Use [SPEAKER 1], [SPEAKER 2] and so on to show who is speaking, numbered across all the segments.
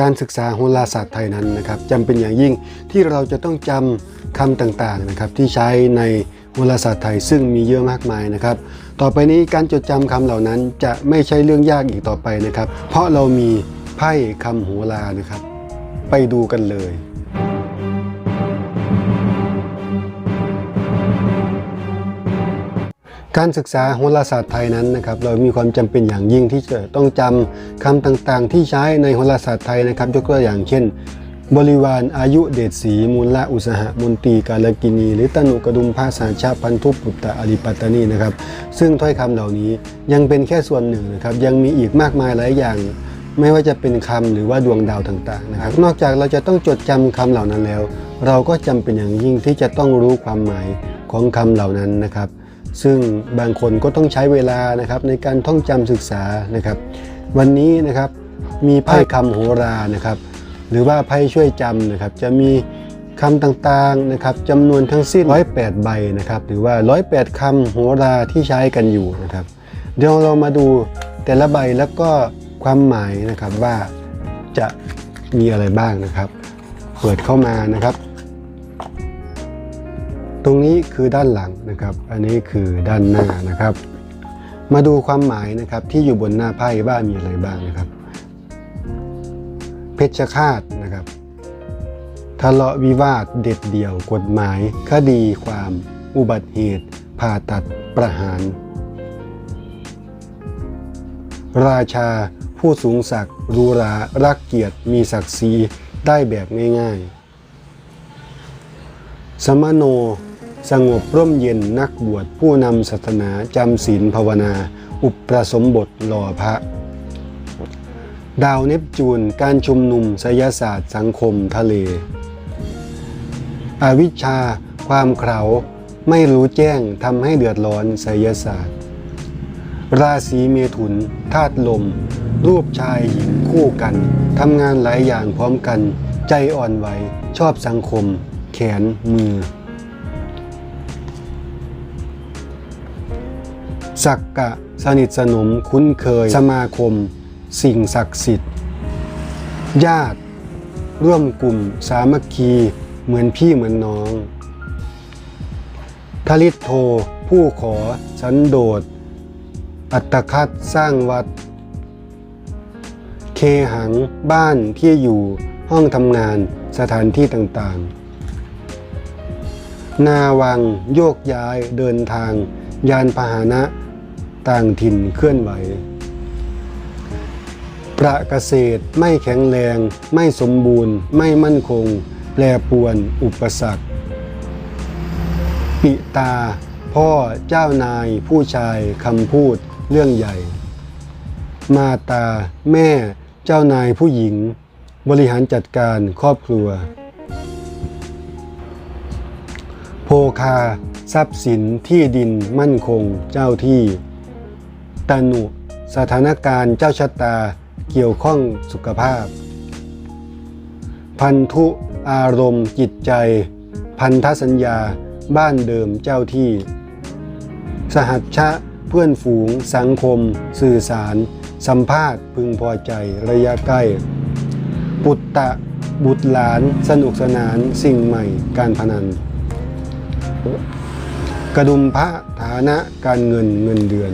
[SPEAKER 1] การศึกษาโหราศาสตร์ไทยนั้นนะครับจำเป็นอย่างยิ่งที่เราจะต้องจำคำต่างๆนะครับที่ใช้ในโหราศาสตร์ไทยซึ่งมีเยอะมากมายนะครับ ต่อไปนี้การจดจำคำเหล่านั้นจะไม่ใช่เรื่องยากอีกต่อไปนะครับ เพราะเรามีไพ่คำโหรานะครับ ไปดูกันเลย การศึกษาโหราศาสตร์ไทยนั้นนะครับเรามีความจำเป็นอย่างยิ่งที่จะต้องจำคำต่างๆ ที่ใช้ในโหราศาสตร์ไทยนะครับ ยกตัวอย่างเช่น บริวารอายุเดชศรีมูลละอุสหมนตีกาลกินี หรือตนุกระดุมภาษาชาพันธุปุตตะอริปัตตนีนะครับ ซึ่งถ้อยคำเหล่านี้ยังเป็นแค่ส่วนหนึ่งนะครับยังมีอีกมากมายหลายอย่างไม่ว่าจะเป็นคำหรือว่าดวงดาวต่างๆนะครับ นอกจากเราจะต้องจดจำคำเหล่านั้นแล้ว เราก็จำเป็นอย่างยิ่งที่จะต้องรู้ความหมายของคำเหล่านั้นนะครับ ซึ่งบางคนก็ต้องใช้เวลานะครับในการท่องจำศึกษานะครับ วันนี้นะครับมีไพ่คำโหรานะครับ หรือว่าไพ่ช่วยจำนะครับ จะมีคำต่างๆนะครับจำนวนทั้งสิ้น 108 ใบนะครับ หรือว่า 108คำโหราที่ใช้กันอยู่นะครับ เดี๋ยวเรามาดูแต่ละใบแล้วก็ความหมายนะครับว่าจะมีอะไรบ้างนะครับ เปิดเข้ามานะครับ ตรงนี้คือด้านหลังนะครับ อันนี้คือด้านหน้านะครับ มาดูความหมายนะครับที่อยู่บนหน้าไพ่ว่ามีอะไรบ้างนะครับ เพชฌฆาตนะครับทะเลาะวิวาทเด็ดเดี่ยวกฎหมาย คดีความ อุบัติเหตุ ผ่าตัดประหาร ราชาผู้สูงศักดิ์รูรารักเกียรติมีศักดิ์ศรีได้แบบง่ายๆ สมโน สงบร่มเย็นนักบวชผู้นำศาสนาจำศีลภาวนา อุปประสมบทหล่อพระ ดาวเนปจูนการชุมนุมไสยศาสตร์สังคมทะเล อวิชชา ความเขลาไม่รู้แจ้งทำให้เดือดร้อนไสยศาสตร์ ราศีเมถุนธาตุลม รูปชายหญิงคู่กันทำงานหลายอย่างพร้อมกัน ใจอ่อนไหวชอบสังคม แขนมือ สักกะสนิทสนมคุ้นเคยสมาคม สิ่งศักดิ์สิทธิ์ ญาติ ร่วมกลุ่มสามัคคีเหมือนพี่เหมือนน้องทลิตโทผู้ขอสันโดษ อัตคัดสร้างวัด เคหังบ้านที่อยู่ห้องทำงานสถานที่ต่างๆ นาวังโยกย้ายเดินทาง ยานพาหนะ ต่างถิ่นเคลื่อนไหว ประเกษตรไม่แข็งแรง ไม่สมบูรณ์ ไม่มั่นคง แปรปวน อุปสรรค ปิตา พ่อเจ้านาย ผู้ชายคำพูดเรื่องใหญ่ มาตา แม่เจ้านายผู้หญิง บริหารจัดการครอบครัวโภคาทรัพย์สินที่ดินมั่นคงเจ้าที่ ตนุ สถานการณ์เจ้าชะตาเกี่ยวข้องสุขภาพ พันธุอารมณ์จิตใจ พันธสัญญา บ้านเดิมเจ้าที่ สหัชชะ เพื่อนฝูง สังคม สื่อสาร สัมภาษณ์ พึงพอใจระยะใกล้ ปุตตะ บุตรหลาน สนุกสนานสิ่งใหม่ การพนัน กระดุมพระฐานะการเงินเงินเดือน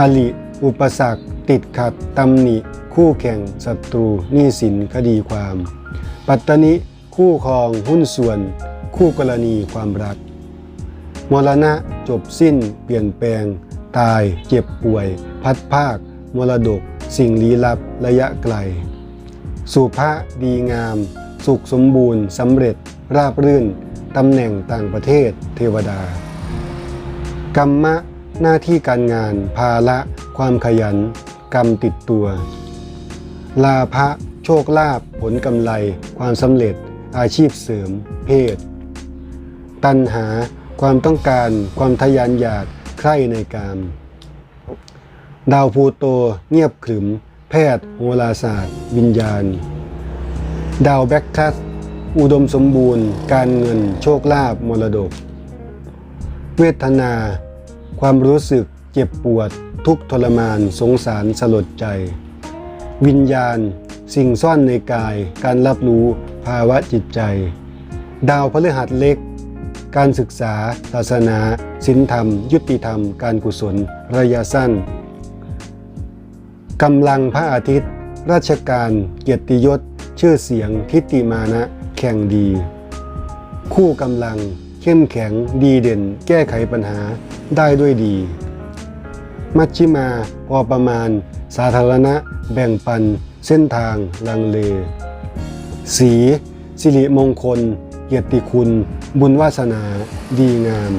[SPEAKER 1] อลิ อุปสรรค ติดขัดตำหนิ คู่แข่งศัตรูหนี้สินคดีความ ปัตตนิ คู่ครองหุ้นส่วน คู่กรณีความรัก มรณะจบสิ้น เปลี่ยนแปลง ตาย เจ็บป่วย พัดภาค มรดก สิ่งลี้ลับระยะไกล สุภาดีงาม สุขสมบูรณ์สำเร็จ ราบรื่นตำแหน่งต่างประเทศ เทวดา กรรมะ หน้าที่การงาน ภาละความขยัน กรรมติดตัว ลาภะโชคลาภผลกำไร ความสำเร็จ อาชีพเสริม เพศ ตัณหา ความต้องการ ความทะยานอยากใคร่ในกาม ดาวพลูโต เงียบขรึม แพทย์โหราศาสตร์ วิญญาณ ดาวแบ็คคัสอุดมสมบูรณ์ การเงิน โชคลาภมรดก เวทนา ความรู้สึกเจ็บปวด ทุกทรมานสงสารสลดใจ วิญญาณ สิ่งซ่อนในกาย การรับรู้ภาวะจิตใจ ดาวพฤหัสเล็ก การศึกษา ศาสนาศีลธรรม ยุติธรรม การกุศล ระยะสั้นกำลังพระอาทิตย์ ราชการเกียรติยศ ชื่อเสียงทิฏฐิมานะ แข่งดี คู่กำลัง เข้มแข็งดีเด่น แก้ไขปัญหาได้ด้วยดี มัชชิมาพอประมาณ สาธารณะ แบ่งปัน เส้นทาง ลังเล สี สิริมงคล เกียรติคุณ บุญวาสนา ดีงาม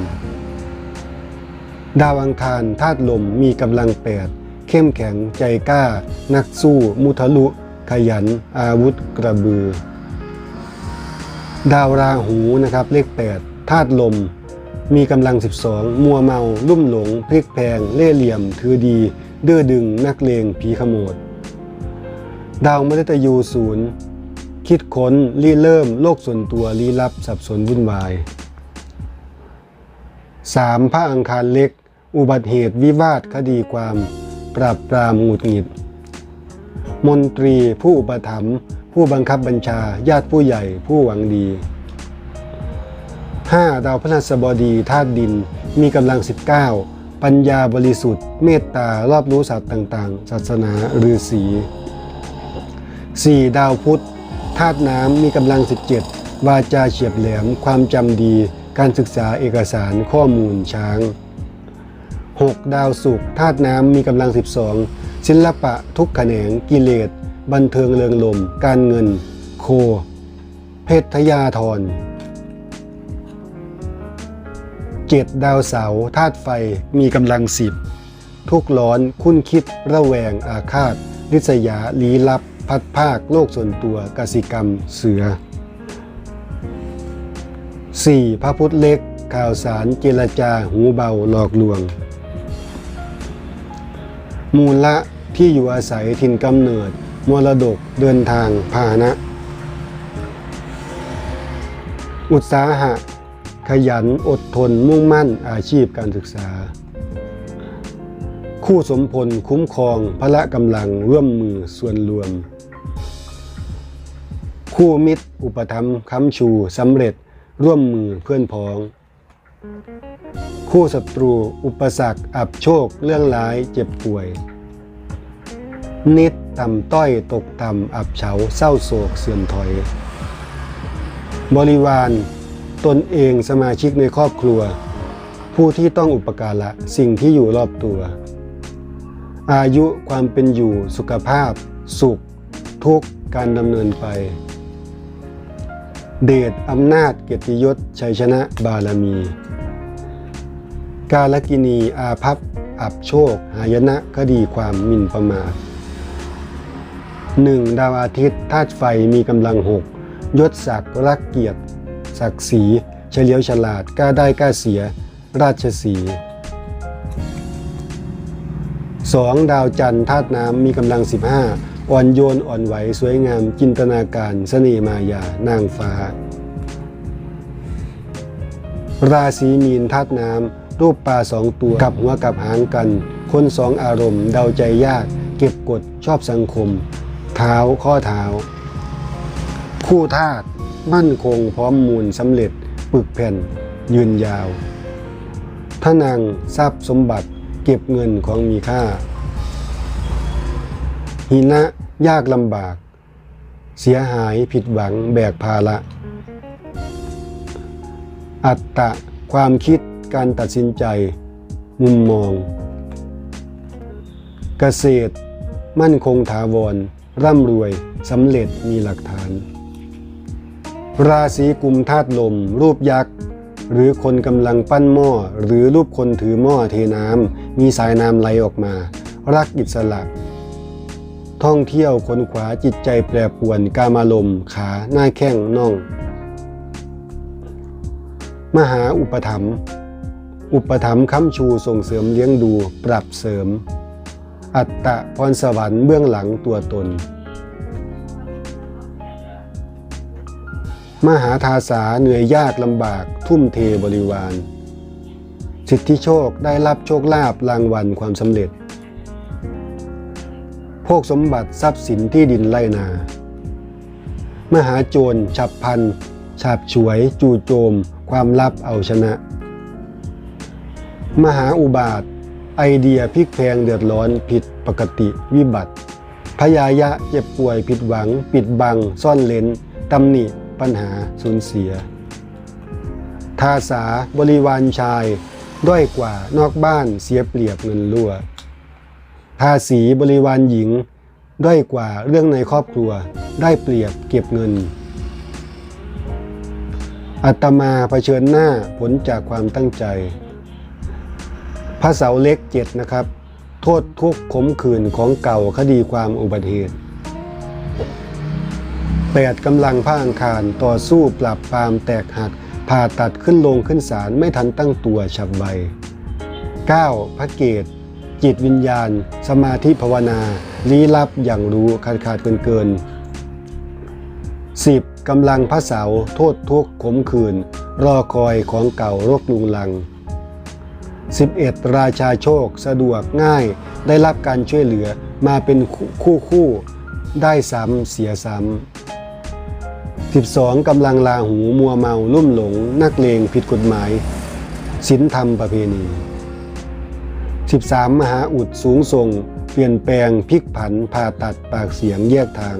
[SPEAKER 1] ดาวอังคารธาตุลมมีกำลังแปดเข้มแข็งใจกล้า นักสู้ มุทะลุ ขยัน อาวุธกระบือ ดาวราหูนะครับเลข 8 ธาตุลม มีกำลัง 12 มัวเมา ลุ่มหลง พลิกแพง เล่เหลี่ยม ถือดี เดื้อดึง นักเลง ผีขโมด ดาวมฤตยูศูนย์ คิดค้นรีเริ่ม โลกส่วนตัวลี้ลับ สับสนวุ่นวาย 3. พระอังคารเล็ก อุบัติเหตุวิวาทคดีความ ปราบปรามหงุดหงิด มนตรีผู้อุปถัมภ์ผู้บังคับบัญชา ญาติผู้ใหญ่ผู้หวังดี 5. ดาวพฤหัสบดีธาตุดิน มีกำลัง 19 ปัญญาบริสุทธิ์ เมตตารอบรู้สัตว์ต่างๆ ศาสนาฤาษี 4. ดาวพุธธาตุน้ำมีกำลัง 17 วาจาเฉียบแหลม ความจำดี การศึกษาเอกสารข้อมูลช้าง 6. ดาวศุกร์ธาตุน้ำมีกำลัง 12 ศิลปะทุกแขนง กิเลส บันเทิงเริงลม การเงิน โค เพชรทยาธร 7. ดาวเสาธาตุไฟมีกำลังสิบทุกร้อนคุ้นคิดระแวงอาฆาตริษยาลี้ลับ พัดภาคโลกส่วนตัวกสิกรรมเสือ 4. พระพุทธเล็ก ข่าวสารเจรจาหูเบาหลอกลวง มูลละที่อยู่อาศัยถิ่นกำเนิด มรดกเดินทางพาหนะ อุตสาหะ ขยันอดทนมุ่งมั่นอาชีพการศึกษา คู่สมพลคุ้มครองพละกำลังร่วมมือส่วนรวม คู่มิตรอุปถัมค้ำชูสำเร็จร่วมมือเพื่อนพ้อง คู่ศัตรูอุปสรรคอับโชคเรื่องร้ายเจ็บป่วย นิดต่ำต้อยตกต่ำอับเฉาเศร้าโศกเสื่อมถอย บริวาร ตนเองสมาชิกในครอบครัว ผู้ที่ต้องอุปการะสิ่งที่อยู่รอบตัว อายุความเป็นอยู่สุขภาพ สุข ทุกข์การดำเนินไป เดชอำนาจเกียรติยศชัยชนะบารมี กาลกินีอาภัพ อับโชค หายนะคดีความมินประมาทหนึ่งดาวอาทิตย์ธาตุไฟมีกำลังหกยศศักดิ์รักเกียรติ ศักดิ์ศรีเฉลียวฉลาดกล้าได้กล้าเสีย ราชสีห์ 2. ดาวจันทร์ธาตุน้ำมีกำลัง 15 อ่อนโยนอ่อนไหวสวยงาม จินตนาการเสน่ห์มายา นางฟ้า ราศีมีนธาตุน้ำรูปปลาสองตัวกับหัวกับหางกัน คนสองอารมณ์ เดาใจยาก เก็บกดชอบสังคม เท้าข้อเท้า คู่ธาตุ มั่นคงพร้อมมูลสำเร็จปึกแผ่นยืนยาวทนางทรัพย์สมบัติเก็บเงินของมีค่า หินะยากลำบาก เสียหายผิดหวังแบกภาระ อัตตะความคิดการตัดสินใจ มุมมอง เกษตร มั่นคงถาวร ร่ำรวยสำเร็จมีหลักฐาน ราศีกุมธาตุลม รูปยักษ์ หรือคนกำลังปั้นหม้อ หรือรูปคนถือหม้อเทน้ำมีสายน้ำไหลออกมา รักอิสระ ท่องเที่ยวคนขวาจิตใจแปรปวนกามารมขา หน้าแข้งน่อง มหาอุปถัมภ์อุปถัมภ์ค้ำชูส่งเสริมเลี้ยงดูปรับเสริม อัตตะพรสวรรค์เบื้องหลังตัวตน มหาทาสาเหนื่อยยากลำบากทุ่มเทบริวาร สิทธิโชคได้รับโชคลาภรางวัลความสำเร็จผภคสมบัติทรัพย์สินที่ดินไร่นา มหาโจรฉับพันฉาบฉวยจู่โจม ความลับเอาชนะ มหาอุบาท ไอเดียพลิกแพงเดือดร้อนผิดปกติวิบัติพยายะเจ็บป่วยผิดหวัง ปิดบัง ซ่อนเลนตำหนิ ปัญหาสูญเสีย ทาสาบริวารชาย ด้อยกว่านอกบ้านเสียเปรียบเงินรั่ว ทาสีบริวารหญิง ด้อยกว่าเรื่องในครอบครัว ได้เปรียบเก็บเงิน อัตมาเผชิญหน้าผลจากความตั้งใจ พระเสาเล็กเจ็ดนะครับ โทษทุกข์ขมขื่นของเก่าคดีความอุบัติเหตุ แปดกำลังพระอังคารต่อสู้ปราบปรามแตกหัก ผ่าตัดขึ้นลงขึ้นศาลไม่ทันตั้งตัวฉับใบ 9. พระเกต จิตวิญญาณ สมาธิภาวนาลี้ลับอย่างรู้ขาดขาดเกินเกิน 10. กำลังพระเสาโทษทุกข์ขมขื่นรอคอยของเก่ารกลุงลัง 11. ราชาโชคสะดวกง่าย ได้รับการช่วยเหลือมาเป็นคู่คู่ได้ซ้ำเสียซ้ำ 12. กำลังลาหูมัวเมาลุ่มหลง นักเลงผิดกฎหมายศีลธรรมประเพณี 13. มหาอุดสูงส่งเปลี่ยนแปลงพลิกผันผ่าตัดปากเสียงแยกทาง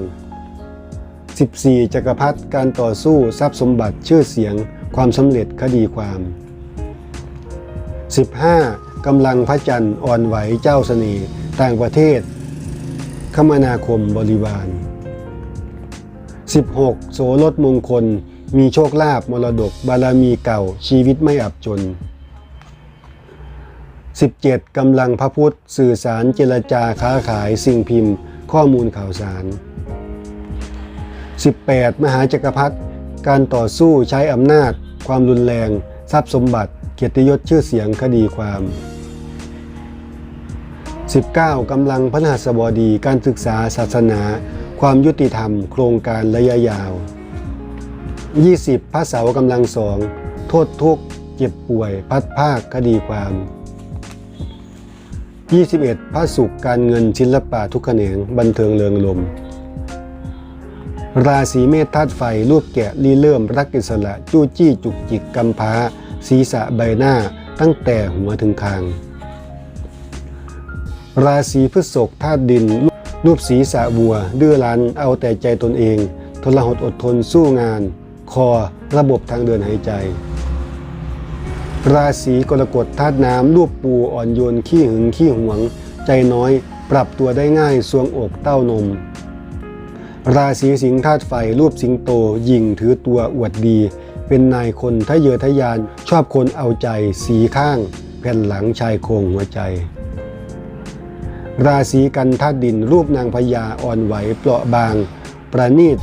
[SPEAKER 1] 14. จักรพรรดิการต่อสู้ทรัพย์สมบัติชื่อเสียงความสำเร็จคดีความ 15. กำลังพระจันทร์อ่อนไหวเจ้าเสน่ห์ต่างประเทศ คมนาคมบริวาร 16. โสรถมงคล มีโชคลาภมรดก บารมีเก่า ชีวิตไม่อับจน 17. กำลังพระพุทธ สื่อสารเจรจาค้าขายสิ่งพิมพ์ ข้อมูลข่าวสาร 18. มหาจักรพรรดิการต่อสู้ใช้อำนาจ ความรุนแรง ทรัพย์สมบัติ เกียรติยศชื่อเสียงคดีความ 19. กำลังพระนหัสบดีการศึกษาศาสนา ความยุติธรรม โครงการระยะยาว 20. พระเสากำลังสอง โทษทุกข์เจ็บป่วย พัดภาคคดีความ 21. พระสุขการเงินศิลปะทุกแขนงบันเทิงเริงลม ราศีเมษธาตุไฟรูปแกะรีเริ่มรักอิสระ จู้จี้จุกจิกกำพร้า ศีรษะใบหน้าตั้งแต่หัวถึงคาง ราศีพฤษภธาตุดิน รูปศีรษะวัว ดื้อรั้นเอาแต่ใจตนเองทรหดอดทนสู้งาน คอระบบทางเดินหายใจ ราศีกรกฎธาตุน้ำรูปปูอ่อนโยนขี้หึงขี้หวง ใจน้อยปรับตัวได้ง่ายสวงอกเต้านม ราศีสิงห์ธาตุไฟ รูปสิงโต ยิงถือตัวอวดดี เป็นนายคนทะเยอทะยาน ชอบคนเอาใจ สีข้าง แผ่นหลังชายโครงหัวใจ ราศีกันธาตุดิน รูปนางพญาอ่อนไหวเปราะบาง ประณีต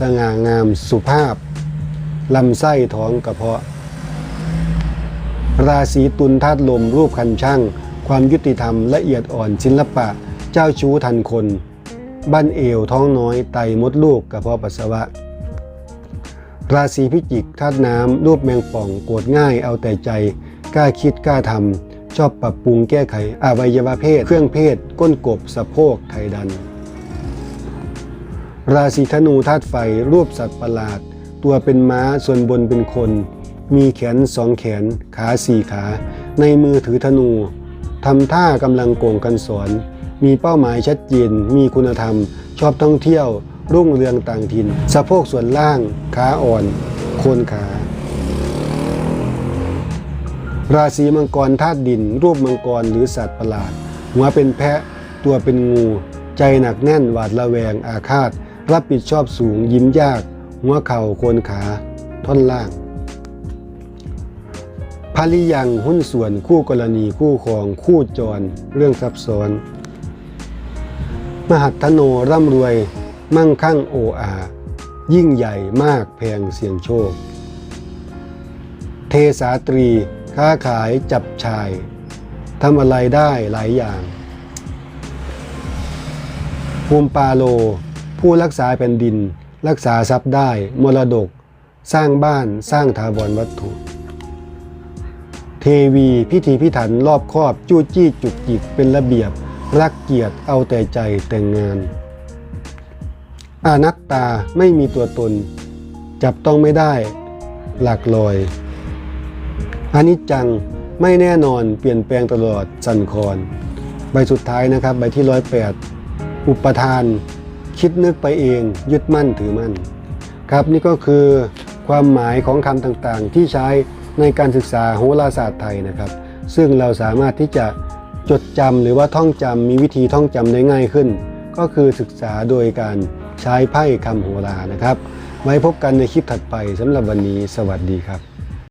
[SPEAKER 1] สง่างามสุภาพ ลำไส้ท้องกระเพาะ ราศีตุลธาตุลม รูปคันช่าง ความยุติธรรมละเอียดอ่อนศิลปะ เจ้าชู้ทันคนบ้านเอวท้องน้อยไตมดลูกกระเพาะปัสสาวะ ราศีพิจิกธาตุน้ำรูปแมงป่องโกรธง่ายเอาแต่ใจ กล้าคิดกล้าทำ ชอบปรับปรุงแก้ไขอวัยวะเพศ เครื่องเพศ ก้นกบ สะโพกไขดัน ราศีธนูธาตุไฟ รูปสัตว์ประหลาด ตัวเป็นม้าส่วนบนเป็นคน มีแขนสองแขน ขาสี่ขา ในมือถือธนูทำท่ากำลังโกงกันสอน มีเป้าหมายชัดเจน มีคุณธรรม ชอบท่องเที่ยว รุ่งเรืองต่างถิ่น สะโพกส่วนล่าง ขาอ่อน โคนขา ราศีมังกรธาตุดิน รูปมังกรหรือสัตว์ประหลาด หัวเป็นแพะ ตัวเป็นงู ใจหนักแน่นหวาดระแวงอาฆาต รับผิดชอบสูงยิ้มยาก หัวเข่าโคนขา ท่อนล่างภริยังหุ้นส่วนคู่กรณีคู่ครอง คู่จร เรื่องซับซ้อน มหัตถโนร่ำรวย มั่งคั่งโออายิ่งใหญ่มากแพงเสี่ยงโชค เทสาตรี ค้าขายจับชายทำอะไรได้หลายอย่าง ภูมิปาโล ผู้รักษาแผ่นดิน รักษาทรัพย์ได้ มรดก สร้างบ้านสร้างถาวรวัตถุ เทวีพิธีพิถันรอบครอบจู้จี้จุกจิกเป็นระเบียบ รักเกียรติเอาแต่ใจแต่งงานอนัตตาไม่มีตัวตน จับต้องไม่ได้ หลักลอย อนิจจังไม่แน่นอนเปลี่ยนแปลงตลอดสั่นคลอนใบสุดท้ายนะครับ ใบที่ร้อยแปดอุปทาน คิดนึกไปเองยึดมั่นถือมั่น ครับนี่ก็คือความหมายของคำต่างๆ ที่ใช้ในการศึกษาโหราศาสตร์ไทยนะครับ ซึ่งเราสามารถที่จะจดจำหรือว่าท่องจำมีวิธีท่องจำได้ง่ายขึ้น ก็คือศึกษาโดยการใช้ไพ่คำโหรานะครับ ไว้พบกันในคลิปถัดไปสำหรับวันนี้ สวัสดีครับ